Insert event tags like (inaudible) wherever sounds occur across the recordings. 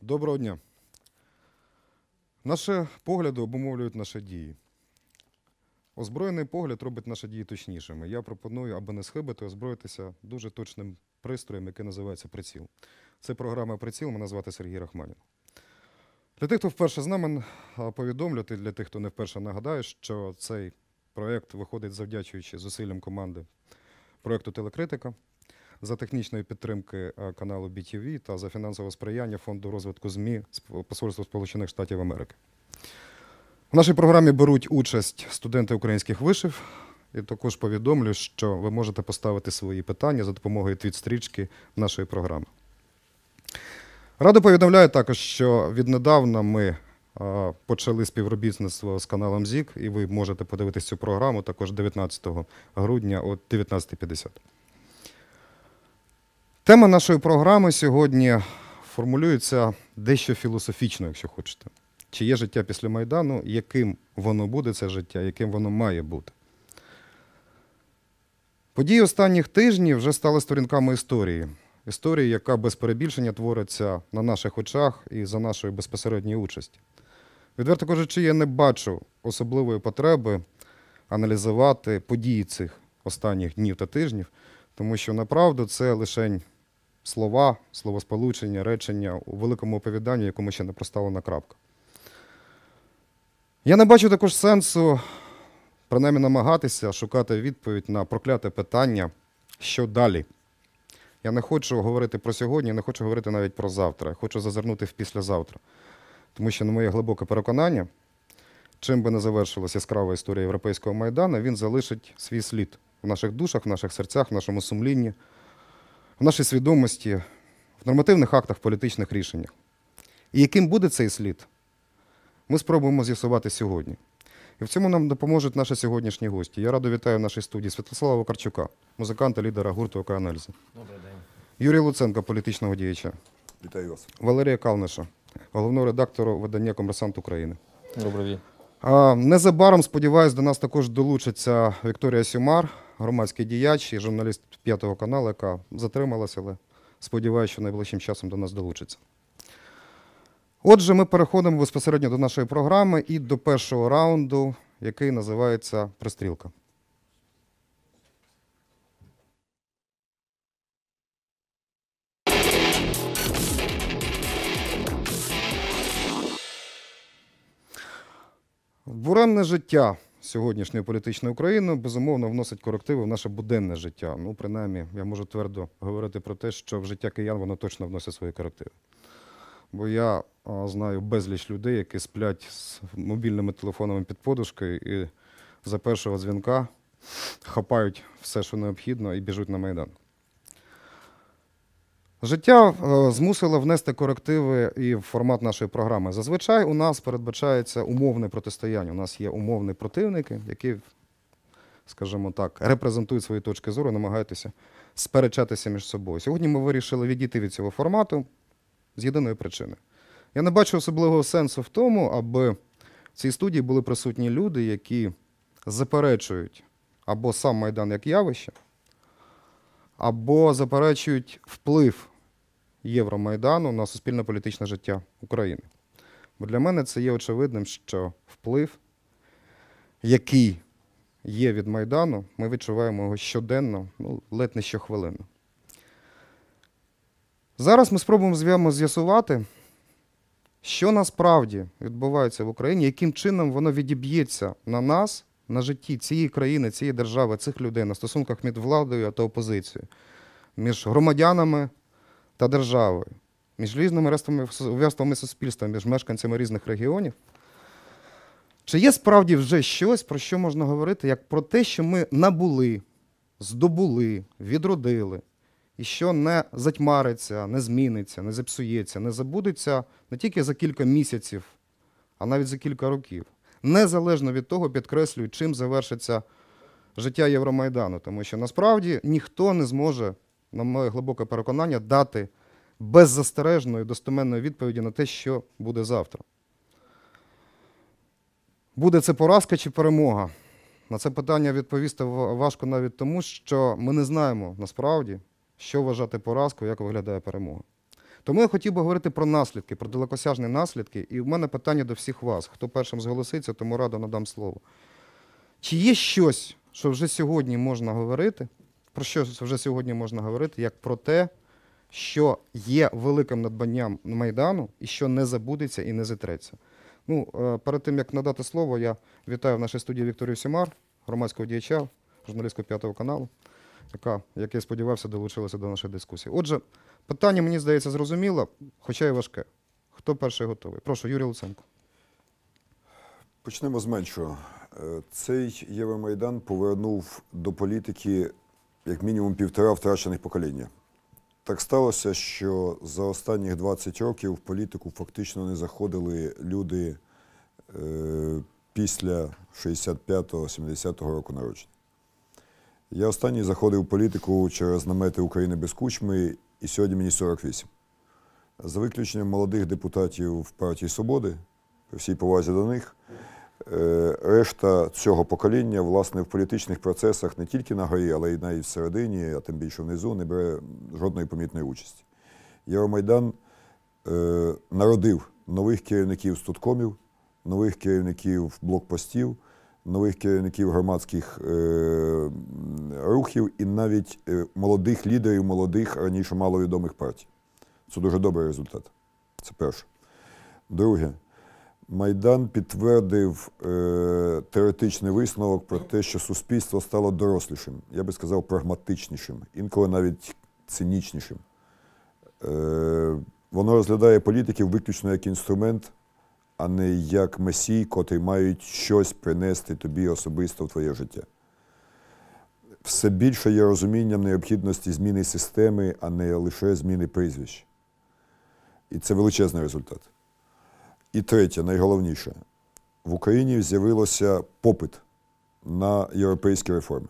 Доброго дня. Наші погляди обумовлюють наші дії. Озброєний погляд робить наші дії точнішими. Я пропоную, аби не схибити, озброїтися дуже точним пристроєм, який називається приціл. Це програма приціл, мене звати Сергій Рахманін. Для тих, хто вперше з нами а, повідомляти, для тих, хто не вперше нагадаю, що цей проєкт виходить завдячуючи зусиллям команди проєкту Телекритика за технічної підтримки е, каналу BTV та за фінансове сприяння Фонду розвитку ЗМІ Посольства Сполучених Штатів Америки. В нашій програмі беруть участь студенти українських вишів. І також повідомлю, що ви можете поставити свої питання за допомогою твіт-стрічки нашої програми. Радо повідомляю також, що віднедавна ми почали співробітництво з каналом ЗІК, і ви можете подивитись цю програму також 19 грудня о 19.50. Тема нашої програми сьогодні формулюється дещо філософічно, якщо хочете. Чи є життя після Майдану, яким воно буде, це життя, яким воно має бути? Події останніх тижнів вже стали сторінками історії. Історії, яка без перебільшення твориться на наших очах і за нашої безпосередньої участі. Відверто кажучи, я не бачу особливої потреби аналізувати події цих останніх днів та тижнів, тому що направду це лише слова, словосполучення, речення у великому оповіданні, якому ще не проставлена крапка. Я не бачу також сенсу, принаймні, намагатися шукати відповідь на прокляте питання, що далі. Я не хочу говорити про сьогодні, не хочу говорити навіть про завтра. Я хочу зазирнути в післязавтра. Тому що, на моє глибоке переконання, чим би не завершилася яскрава історія Європейського Майдану, він залишить свій слід в наших душах, в наших серцях, в нашому сумлінні, в нашій свідомості, в нормативних актах, в політичних рішеннях. І яким буде цей слід, ми спробуємо з'ясувати сьогодні. І в цьому нам допоможуть наші сьогоднішні гості. Я радо вітаю в нашій студії Святослава Вакарчука, музиканта, лідера гурту «Океанельзи». Добрий день. Юрія Луценка, політичного діяча, Вітаю вас. Валерія Калниша, головного редактора видання Комерсант України. Добрий день. Незабаром, сподіваюсь, до нас також долучиться Вікторія Сюмар, громадський діяч і журналіст п'ятого каналу, яка затрималася, але сподіваюся, що найближчим часом до нас долучиться. Отже, ми переходимо безпосередньо до нашої програми і до першого раунду, який називається Пристрілка. Буремне життя сьогоднішньої політичної України безумовно вносить корективи в наше буденне життя. Ну, принаймні, я можу твердо говорити про те, що в життя киян воно точно вносить свої корективи. Бо я знаю безліч людей, які сплять з мобільними телефонами під подушкою і за першого дзвінка хапають все, що необхідно, і біжуть на Майдан. Життя е, змусило внести корективи і в формат нашої програми. Зазвичай у нас передбачається умовне протистояння. У нас є умовні противники, які, скажімо так, репрезентують свої точки зору, намагаються сперечатися між собою. Сьогодні ми вирішили відійти від цього формату з єдиної причини. Я не бачу особливого сенсу в тому, аби в цій студії були присутні люди, які заперечують або сам Майдан як явище, або заперечують вплив Євромайдану на суспільно-політичне життя України. Бо для мене це є очевидним, що вплив, який є від Майдану, ми відчуваємо його щоденно, ну, ледь не щохвилинно. Зараз ми спробуємо з'ясувати, що насправді відбувається в Україні, яким чином воно відіб'ється на нас, на житті цієї країни, цієї держави, цих людей, на стосунках між владою та опозицією, між громадянами та державою, між різними верствами- суспільства, між мешканцями різних регіонів. Чи є справді вже щось, про що можна говорити, як про те, що ми набули, здобули, відродили, і що не затьмариться, не зміниться, не зіпсується, не забудеться не тільки за кілька місяців, а навіть за кілька років. Незалежно від того, підкреслюю, чим завершиться життя Євромайдану. Тому що насправді ніхто не зможе, на моє глибоке переконання, дати беззастережної достеменної відповіді на те, що буде завтра. Буде це поразка чи перемога? На це питання відповісти важко навіть тому, що ми не знаємо насправді, що вважати поразкою, як виглядає перемога. Тому я хотів би говорити про наслідки, про далекосяжні наслідки. І в мене питання до всіх вас. Хто першим зголоситься, тому радо надам слово. Чи є щось, що вже сьогодні можна говорити, про що вже сьогодні можна говорити, як про те, що є великим надбанням Майдану і що не забудеться і не зітреться? Ну, е, перед тим як надати слово, я вітаю в нашій студії Вікторію Сімар, громадського діяча, журналістку п'ятого каналу, яка, як я сподівався, долучилася до нашої дискусії. Отже, питання, мені здається, зрозуміло, хоча й важке. Хто перший готовий? Прошу, Юрій Луценко. Почнемо з меншого. Е, Цей Євромайдан повернув до політики як мінімум півтора втрачених покоління. Так сталося, що за останніх 20 років в політику фактично не заходили люди е, після 65-70-го року народження. Я останній заходив в політику через намети України без кучми, і сьогодні мені 48. За виключенням молодих депутатів партії Свободи, при всій повазі до них, е, решта цього покоління, власне, в політичних процесах не тільки на горі, але й навіть всередині, а тим більше внизу, не бере жодної помітної участі. Євромайдан е, народив нових керівників студкомів, нових керівників блокпостів, нових керівників громадських е, рухів і навіть е, молодих лідерів, молодих раніше маловідомих партій. Це дуже добрий результат. Це перше. Друге, Майдан підтвердив е, теоретичний висновок про те, що суспільство стало дорослішим, я би сказав, прагматичнішим, інколи навіть цинічнішим. Е, воно розглядає політиків виключно як інструмент, а не як месій, котрі мають щось принести тобі особисто в твоє життя. Все більше є розумінням необхідності зміни системи, а не лише зміни прізвищ. І це величезний результат. І третє, найголовніше, в Україні з'явилося попит на європейські реформи.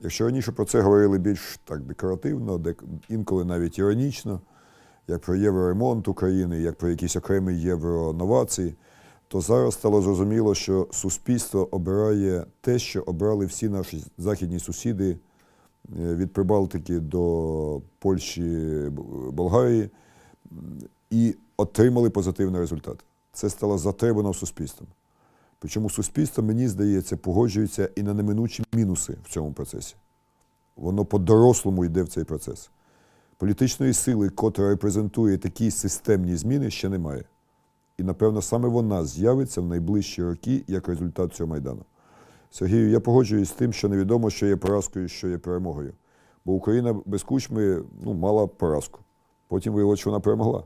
Якщо раніше про це говорили більш так декоративно, інколи навіть іронічно, як про євроремонт України, як про якісь окремі євроновації, то зараз стало зрозуміло, що суспільство обирає те, що обрали всі наші західні сусіди е, від Прибалтики до Польщі, Болгарії, і отримали позитивний результат. Це стало затребано суспільством. Причому суспільство, мені здається, погоджується і на неминучі мінуси в цьому процесі. Воно по-дорослому йде в цей процес. Політичної сили, котра репрезентує такі системні зміни, ще немає. І, напевно, саме вона з'явиться в найближчі роки як результат цього майдану. Сергію, я погоджуюсь з тим, що невідомо, що є поразкою, що є перемогою. Бо Україна без кучми ну, мала поразку. Потім виявилося, що вона перемогла,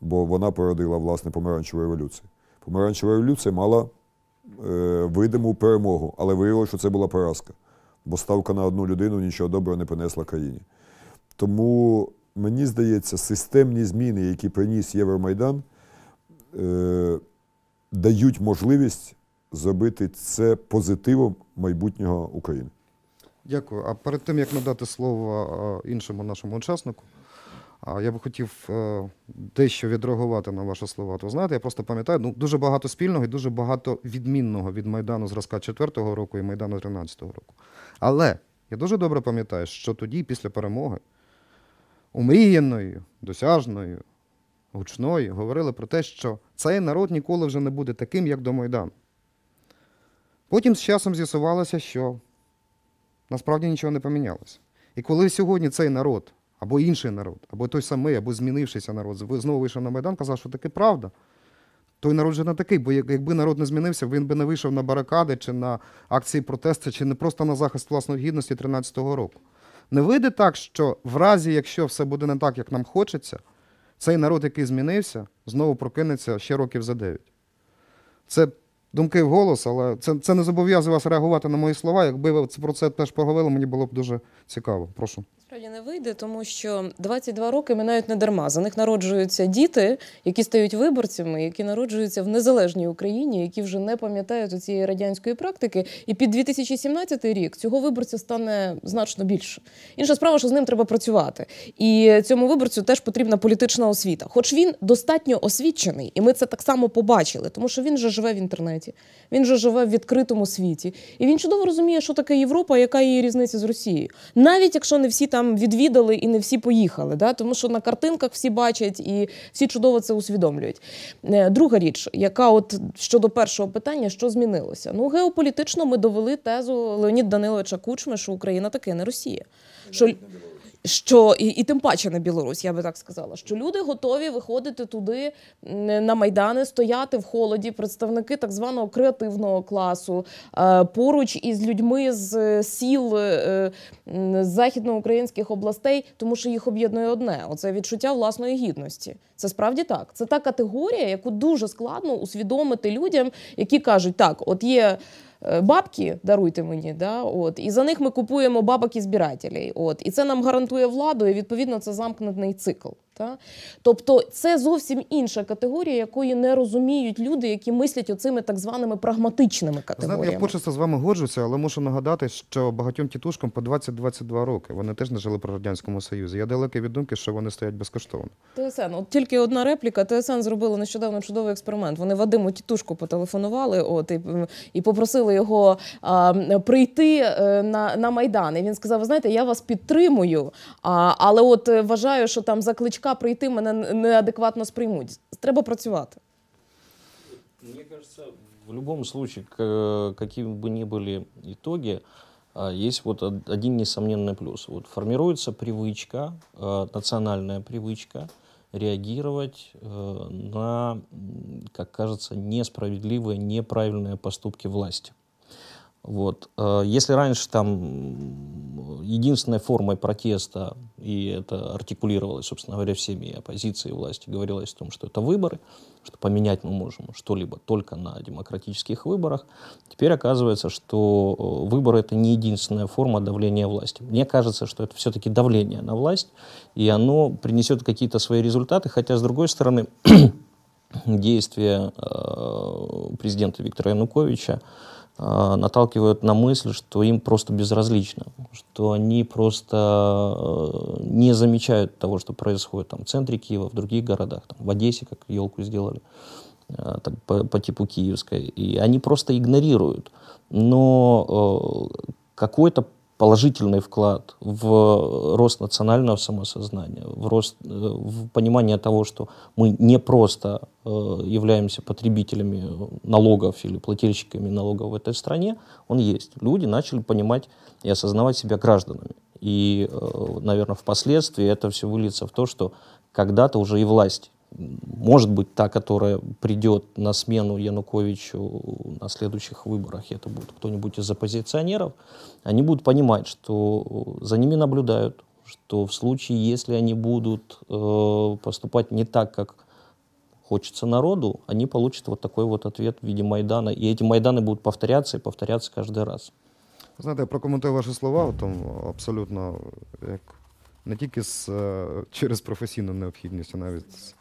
бо вона породила власне помаранчеву революцію. Помаранчева революція мала е, видиму перемогу, але виявилося, що це була поразка, бо ставка на одну людину нічого доброго не принесла країні. Тому мені здається, системні зміни, які приніс Євромайдан, е, дають можливість зробити це позитивом майбутнього України. Дякую. А перед тим, як надати слово е, іншому нашому учаснику, я би хотів е, дещо відреагувати на ваші слова. То знаєте, я просто пам'ятаю, ну, дуже багато спільного і дуже багато відмінного від Майдану зразка 4-го року і Майдану 13-го року. Але я дуже добре пам'ятаю, що тоді, після перемоги, умріяною, досяжною, гучною, говорили про те, що цей народ ніколи вже не буде таким, як до Майдану. Потім з часом з'ясувалося, що насправді нічого не помінялося. І коли сьогодні цей народ, або інший народ, або той самий, або змінившийся народ, знову вийшов на Майдан, казав, що таки правда. Той народ вже не такий, бо якби народ не змінився, він би не вийшов на барикади чи на акції протесту, чи не просто на захист власної гідності 13-го року. Не вийде так, що в разі, якщо все буде не так, як нам хочеться, цей народ, який змінився, знову прокинеться ще років за дев'ять. Це думки в голос, але це, це не зобов'язує вас реагувати на мої слова. Якби ви про це теж поговорили, мені було б дуже цікаво. Прошу. Справді не вийде, тому що 22 роки минають не дарма. За них народжуються діти, які стають виборцями, які народжуються в незалежній Україні, які вже не пам'ятають цієї радянської практики. І під 2017 рік цього виборця стане значно більше. Інша справа, що з ним треба працювати. І цьому виборцю теж потрібна політична освіта. Хоч він достатньо освічений, і ми це так само побачили, тому що він же живе в інтернеті, він же живе в відкритому світі, і він чудово розуміє, що таке Європа, яка її різниця з Росією. Навіть якщо не всі там там відвідали і не всі поїхали. Да? Тому що на картинках всі бачать і всі чудово це усвідомлюють. Е, Друга річ, яка от щодо першого питання, що змінилося? Ну, геополітично ми довели тезу Леоніда Даниловича Кучми, що Україна таки не Росія. Що що і, і тим паче не Білорусь, я би так сказала, що люди готові виходити туди на майдани, стояти в холоді, представники так званого креативного класу, е, поруч із людьми з е, сіл е, західноукраїнських областей, тому що їх об'єднує одне: оце відчуття власної гідності. Це справді так. Це та категорія, яку дуже складно усвідомити людям, які кажуть, так, от є. Е, Бабки даруйте мені, да, от і за них ми купуємо бабок і збирателей. От і це нам гарантує владу, і відповідно це замкнений цикл. Та? Тобто це зовсім інша категорія, якої не розуміють люди, які мислять оцими так званими прагматичними Знаєте, категоріями. я почасто з вами годжуся, але мушу нагадати, що багатьом тітушкам по 20-22 роки. Вони теж не жили при Радянському Союзі. Я далекий від думки, що вони стоять безкоштовно. ТСН, от тільки одна репліка. ТСН зробили нещодавно чудовий експеримент. Вони Вадиму Тітушку потелефонували, от і, і попросили його а, прийти е, на, на майдан. І він сказав: Ви знаєте, я вас підтримую, а, але от е, вважаю, що там за кличка прийти мене неадекватно сприймуть. Треба працювати. Мне кажется, в любом случае, какими бы ни были итоги, а, есть вот од- один несомненный плюс. Вот формируется привычка, э, национальная привычка реагировать э, на, как кажется, несправедливые, неправильные поступки власти. Вот. э, Если раньше там единственной формой протеста, и это артикулировалось, собственно говоря, всеми оппозиции и власти, говорилось о том, что это выборы, что поменять мы можем что-либо только на демократических выборах, теперь оказывается, что э, выборы это не единственная форма давления власти. Мне кажется, что это все-таки давление на власть, и оно принесет какие-то свои результаты, хотя, с другой стороны, (clears throat) действия э, президента Виктора Януковича наталкивают на мысль, что им просто безразлично, что они просто э, не замечают того, что происходит там, в центре Киева, в других городах, там, в Одессе, как елку сделали, э, так, по, по типу киевской, и они просто игнорируют. Но э, какой-то положительный вклад в рост национального самосознания, в рост, э, в понимание того, что мы не просто э, являемся потребителями налогов или плательщиками налогов в этой стране, он есть. Люди начали понимать и осознавать себя гражданами. И, наверное, впоследствии это все выльется в то, что когда-то уже и власть может быть, та, которая придет на смену Януковичу на следующих выборах, и это будет кто-нибудь из оппозиционеров, они будут понимать, что за ними наблюдают, что в случае, если они будут э, поступать не так, как хочется народу, они получат вот такой вот ответ в виде Майдана. И эти Майданы будут повторяться и повторяться каждый раз. Знаєте, я прокоментую ваші слова, там абсолютно як не тільки з, е, через професійну необхідність, а навіть з,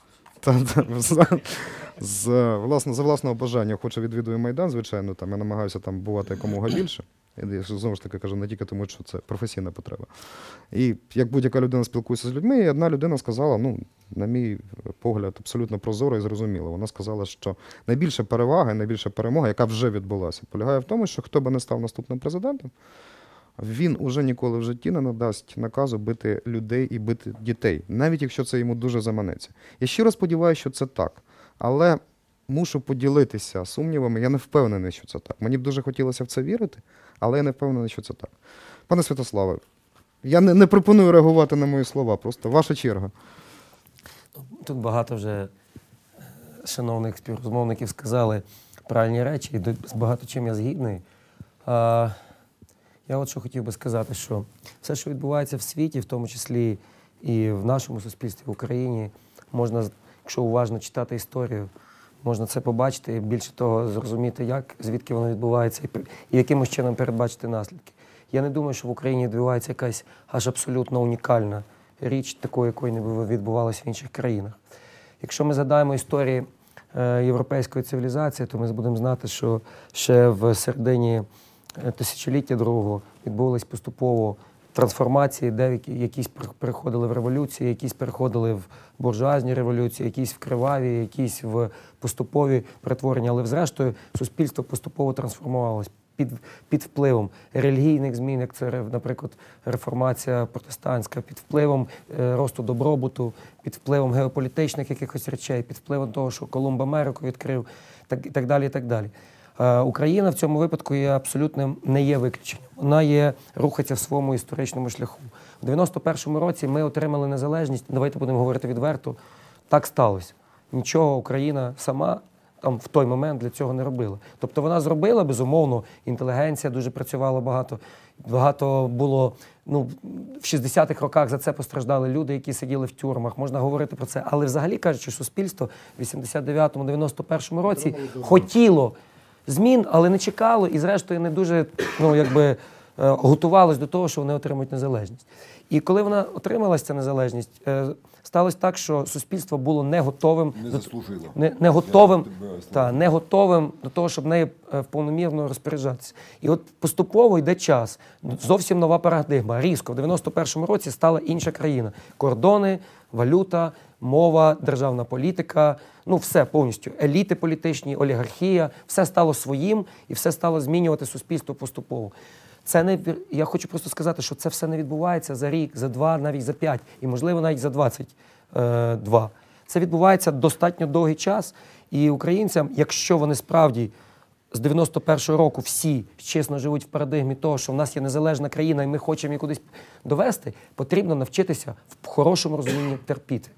з, власне, за власного бажання хочу відвідую Майдан, звичайно, там я намагаюся там бувати якомога більше. Я знову ж таки кажу, не тільки тому, що це професійна потреба. І як будь-яка людина спілкується з людьми, і одна людина сказала, ну, на мій погляд, абсолютно прозоро і зрозуміло. Вона сказала, що найбільша перевага і найбільша перемога, яка вже відбулася, полягає в тому, що хто би не став наступним президентом, він уже ніколи в житті не надасть наказу бити людей і бити дітей, навіть якщо це йому дуже заманеться. Я щиро сподіваюся, що це так. Але мушу поділитися сумнівами. Я не впевнений, що це так. Мені б дуже хотілося в це вірити, але я не впевнений, що це так. Пане Святославе, я не, не пропоную реагувати на мої слова, просто ваша черга. Тут багато вже е, шановних співрозмовників сказали правильні речі, і з багато чим я згідний. Я от що хотів би сказати, що все, що відбувається в світі, в тому числі і в нашому суспільстві в Україні, можна, якщо уважно читати історію, можна це побачити і більше того зрозуміти, як, звідки воно відбувається, і, якимось чином передбачити наслідки. Я не думаю, що в Україні відбувається якась аж абсолютно унікальна річ, такої, якої не відбувалося в інших країнах. Якщо ми згадаємо історії е, європейської цивілізації, то ми будемо знати, що ще в середині тисячоліття другого відбулись поступово трансформації, деякі якісь пер- переходили в революції, якісь переходили в буржуазні революції, якісь в криваві, якісь в поступові перетворення. Але зрештою суспільство поступово трансформувалось. під, під впливом релігійних змін, як це, наприклад, реформація протестантська, під впливом е, росту добробуту, під впливом геополітичних якихось речей, під впливом того, що Колумб Америку відкрив, так, і так далі. І так далі. Е, Україна в цьому випадку є абсолютно не є виключенням. Вона є рухається в своєму історичному шляху. У 91-му році ми отримали незалежність. Давайте будемо говорити відверто. Так сталося. Нічого Україна сама там в той момент для цього не робила. Тобто вона зробила, безумовно, інтелігенція дуже працювала багато. Багато було, ну, в 60-х роках за це постраждали люди, які сиділи в тюрмах. Можна говорити про це. Але взагалі кажучи, суспільство в 89-му, 91-му році хотіло змін, але не чекало і, зрештою, не дуже ну, якби, е, готувалось до того, що вони отримують незалежність. І коли вона отрималася ця незалежність, е, сталося так, що суспільство було не готовим Не заслужило. не, не готовим, та, не готовим до того, щоб нею е, повномірно розпоряджатися. І от поступово йде час. Зовсім нова парадигма. Різко в 91-му році стала інша країна. Кордони, валюта, мова, державна політика. Ну, все повністю. Еліти політичні, олігархія, все стало своїм і все стало змінювати суспільство поступово. Це не я хочу просто сказати, що це все не відбувається за рік, за два, навіть за п'ять, і можливо навіть за 22. Це відбувається достатньо довгий час. І українцям, якщо вони справді з 91-го року всі чесно живуть в парадигмі того, що в нас є незалежна країна, і ми хочемо її кудись довести, потрібно навчитися в хорошому розумінні терпіти.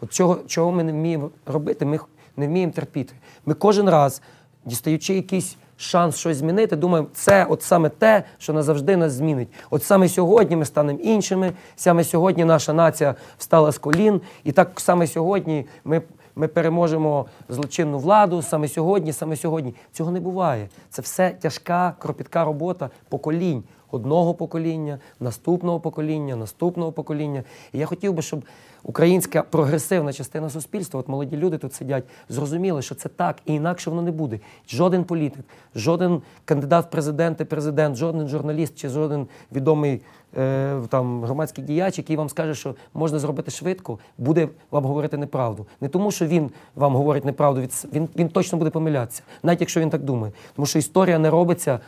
От чого, чого ми не вміємо робити, ми не вміємо терпіти. Ми кожен раз, дістаючи якийсь шанс щось змінити, думаємо, це от саме те, що назавжди нас змінить. От саме сьогодні ми станемо іншими, саме сьогодні наша нація встала з колін, і так саме сьогодні ми. Ми переможемо злочинну владу саме сьогодні, саме сьогодні. Цього не буває. Це все тяжка, кропітка робота поколінь. Одного покоління, наступного покоління, наступного покоління. І я хотів би, щоб українська прогресивна частина суспільства, от молоді люди тут сидять, зрозуміли, що це так, і інакше воно не буде. Жоден політик, жоден кандидат в президенти, президент, жоден журналіст чи жоден відомий е, там громадський діяч, який вам скаже, що можна зробити швидко, буде вам говорити неправду. Не тому, що він вам говорить неправду, він, він точно буде помилятися, навіть якщо він так думає. Тому що історія не робиться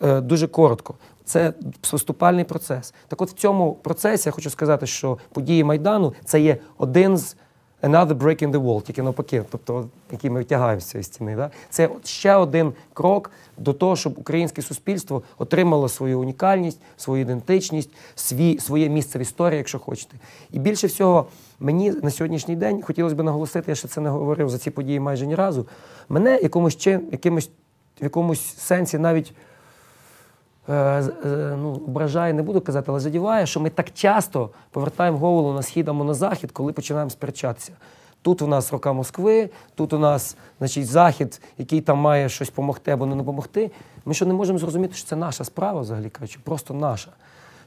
дуже коротко. Це поступальний процес. Так от в цьому процесі я хочу сказати, що події Майдану це є один з another break in the wall, тільки навпаки, тобто, який ми втягаємо з цієї стіни. Да? Це ще один крок до того, щоб українське суспільство отримало свою унікальність, свою ідентичність, свій, своє місце в історії, якщо хочете. І більше всього, мені на сьогоднішній день хотілося б наголосити, я ще це не говорив за ці події майже ні разу. Мене якомусь чин, якимось, в якомусь сенсі навіть е, е, ну, ображає, не буду казати, але задіває, що ми так часто повертаємо голову на схід або на захід, коли починаємо сперечатися. Тут у нас рука Москви, тут у нас значить, захід, який там має щось допомогти або не допомогти. Ми що не можемо зрозуміти, що це наша справа, взагалі кажучи, просто наша.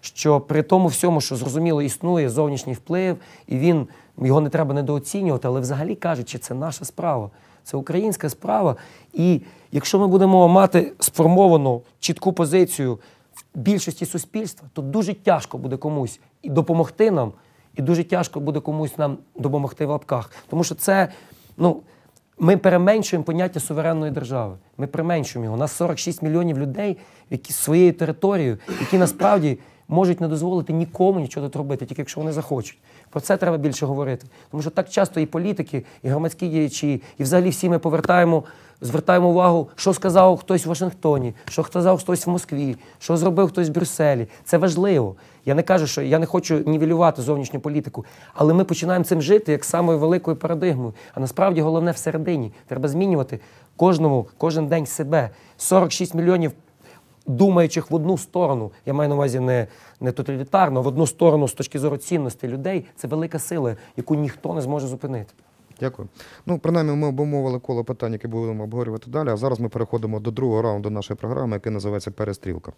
Що при тому всьому, що зрозуміло, існує зовнішній вплив, і він його не треба недооцінювати, але взагалі кажучи, це наша справа. Це українська справа. І якщо ми будемо мати сформовану чітку позицію в більшості суспільства, то дуже тяжко буде комусь і допомогти нам, і дуже тяжко буде комусь нам допомогти в лапках. Тому що це, ну, ми переменшуємо поняття суверенної держави. Ми применшуємо його. У нас 46 мільйонів людей, які своєю територією, які насправді можуть не дозволити нікому нічого тут робити, тільки якщо вони захочуть. Про це треба більше говорити. Тому що так часто і політики, і громадські діячі, і взагалі всі ми повертаємо, звертаємо увагу, що сказав хтось в Вашингтоні, що сказав хтось в Москві, що зробив хтось в Брюсселі. Це важливо. Я не кажу, що я не хочу нівелювати зовнішню політику, але ми починаємо цим жити як самою великою парадигмою. А насправді головне всередині. Треба змінювати кожному, кожен день себе. 46 мільйонів думаючих в одну сторону, я маю на увазі не, не тоталітарно, в одну сторону з точки зору цінності людей, це велика сила, яку ніхто не зможе зупинити. Дякую. Ну, принаймні, ми обумовили коло питань, які будемо обговорювати далі. А зараз ми переходимо до другого раунду нашої програми, який називається Перестрілка.